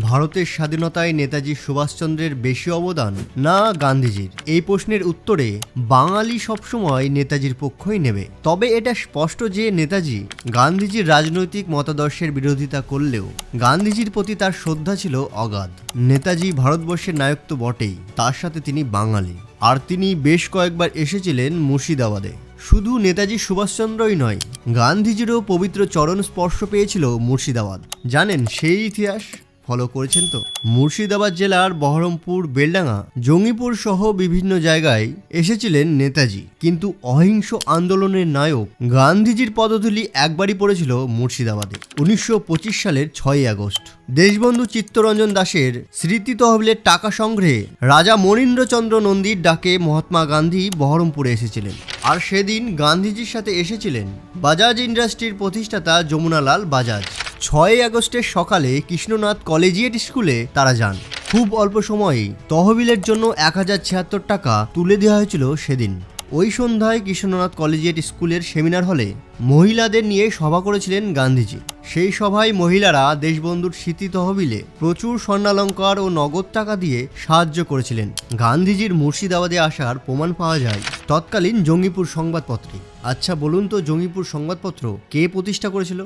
ভারতের স্বাধীনতায় নেতাজি সুভাষচন্দ্রের বেশি অবদান? না, গান্ধীজির। এই প্রশ্নের উত্তরে, বাঙালি সবসময় নেতাজির পক্ষই নেবে। তবে এটা স্পষ্ট যে নেতাজি গান্ধীজির রাজনৈতিক মতাদর্শের বিরোধিতা করলেও গান্ধীজির প্রতি তার শ্রদ্ধা ছিল অগাধ। নেতাজি ভারতবর্ষের নায়ক তো বটেই, তার সাথে তিনি বাঙালি। আর তিনি বেশ কয়েকবার এসেছিলেন মুর্শিদাবাদে। শুধু নেতাজি সুভাষচন্দ্রই নয়, গান্ধীজিরও পবিত্র চরণ স্পর্শ পেয়েছিল মুর্শিদাবাদ। জানেন সেই ইতিহাস? ফলো করেছেন তো? মুর্শিদাবাদ জেলার বহরমপুর, বেলডাঙ্গা, জঙ্গিপুর সহ বিভিন্ন জায়গায় এসেছিলেন নেতাজি। কিন্তু অহিংস আন্দোলনের নায়ক গান্ধীজির পদধূলি একবারই পড়েছিল মুর্শিদাবাদে, উনিশশো পঁচিশ সালের ছয়ই আগস্ট। দেশবন্ধু চিত্তরঞ্জন দাসের স্মৃতি তহবিলের টাকা সংগ্রহে রাজা মনীন্দ্রচন্দ্র নন্দীর ডাকে মহাত্মা গান্ধী বহরমপুরে এসেছিলেন। আর সেদিন গান্ধীজির সাথে এসেছিলেন বাজাজ ইন্ডাস্ট্রির প্রতিষ্ঠাতা যমুনালাল বাজাজ। ছয়ই আগস্টের সকালে কৃষ্ণনাথ কলেজিয়েট স্কুলে তারা যান। খুব অল্প সময়েই তহবিলের জন্য এক হাজার ছিয়াত্তর টাকা তুলে দেওয়া হয়েছিল সেদিন। ওই সন্ধ্যায় কৃষ্ণনাথ কলেজিয়েট স্কুলের সেমিনার হলে মহিলাদের নিয়ে সভা করেছিলেন গান্ধীজি। সেই সভায় মহিলারা দেশবন্ধুর স্মৃতি তহবিলে প্রচুর স্বর্ণালঙ্কার ও নগদ টাকা দিয়ে সাহায্য করেছিলেন। গান্ধীজির মুর্শিদাবাদে আসার প্রমাণ পাওয়া যায় তৎকালীন জঙ্গিপুর সংবাদপত্রে। আচ্ছা বলুন তো জঙ্গিপুর সংবাদপত্র কে প্রতিষ্ঠা করেছিল?